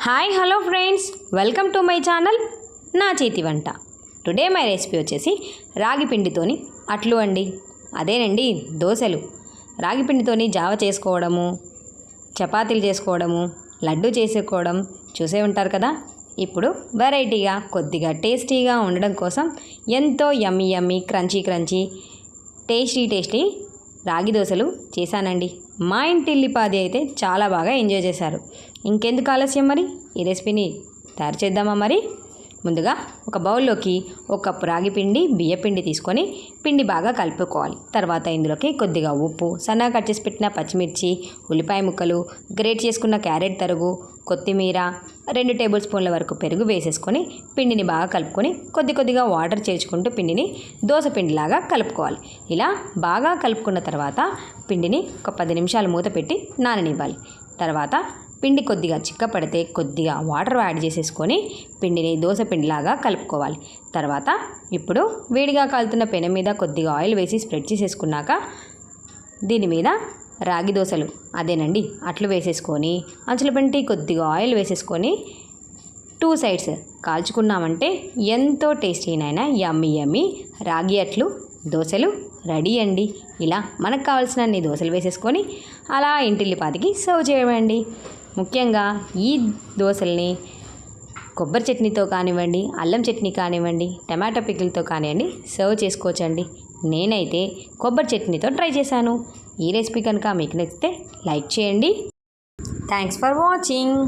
Hi hello friends welcome to my channel నా చేతి వంట టుడే మై రెసిపీ వచ్చేసి రాగి పిండితోని అట్లు అండి. అదేనండి దోశలు. రాగి పిండితోని జావ చేసుకోవడము చపాతీలు చేసుకోవడము లడ్డు చేసుకోవడం చూసే ఉంటారు కదా? ఇప్పుడు వెరైటీగా కొద్దిగా టేస్టీగా ఉండడం కోసం ఎంతో yummy yummy crunchy crunchy tasty tasty రాగి దోశలు చేశానండి. మా ఇంటి ఇల్లిపాది అయితే చాలా బాగా ఎంజాయ్ చేశారు. ఇంకెందుకు ఆలస్యం మరి? ఈ రెసిపీని తయారు చేద్దామా మరి? ముందుగా ఒక బౌల్లోకి ఒక కప్పు రాగి పిండి బియ్య పిండి తీసుకొని పిండి బాగా కలుపుకోవాలి. తర్వాత ఇందులోకి కొద్దిగా ఉప్పు సన్నగా కట్ చేసి పెట్టిన పచ్చిమిర్చి ఉల్లిపాయ ముక్కలు గ్రేట్ చేసుకున్న క్యారెట్ తరుగు కొత్తిమీర రెండు టేబుల్ స్పూన్ల వరకు పెరుగు వేసేసుకొని పిండిని బాగా కలుపుకొని కొద్ది కొద్దిగా వాటర్ చేర్చుకుంటూ పిండిని దోశ పిండిలాగా కలుపుకోవాలి. ఇలా బాగా కలుపుకున్న తర్వాత పిండిని ఒక పది నిమిషాలు మూత పెట్టి నాననివ్వాలి. తర్వాత పిండి కొద్దిగా చిక్కపడితే కొద్దిగా వాటర్ యాడ్ చేసేసుకొని పిండిని దోశ పిండిలాగా కలుపుకోవాలి. తర్వాత ఇప్పుడు వేడిగా కాలుతున్న పెనం మీద కొద్దిగా ఆయిల్ వేసి స్ప్రెడ్ చేసేసుకున్నాక దీని మీద రాగి దోశలు అదేనండి అట్లు వేసేసుకొని అంచుల పెంటి కొద్దిగా ఆయిల్ వేసేసుకొని టూ సైడ్స్ కాల్చుకున్నామంటే ఎంతో టేస్టీనైనా యమ్మి యమ్మి రాగి అట్లు దోశలు రెడీ అండి. ఇలా మనకు కావాల్సిన అన్ని దోశలు వేసేసుకొని అలా ఇంటిల్లిపాతికి సర్వ్ చేయమండి. ముఖ్యంగా ఈ దోశల్ని కొబ్బరి చట్నీతో కానివ్వండి అల్లం చట్నీ కానివ్వండి టమాటో పికిల్తో కానివ్వండి సర్వ్ చేసుకోవచ్చండి. నేనైతే కొబ్బరి చట్నీతో ట్రై చేశాను. ఈ రెసిపీ కనుక మీకు నచ్చితే లైక్ చేయండి. Thanks for watching.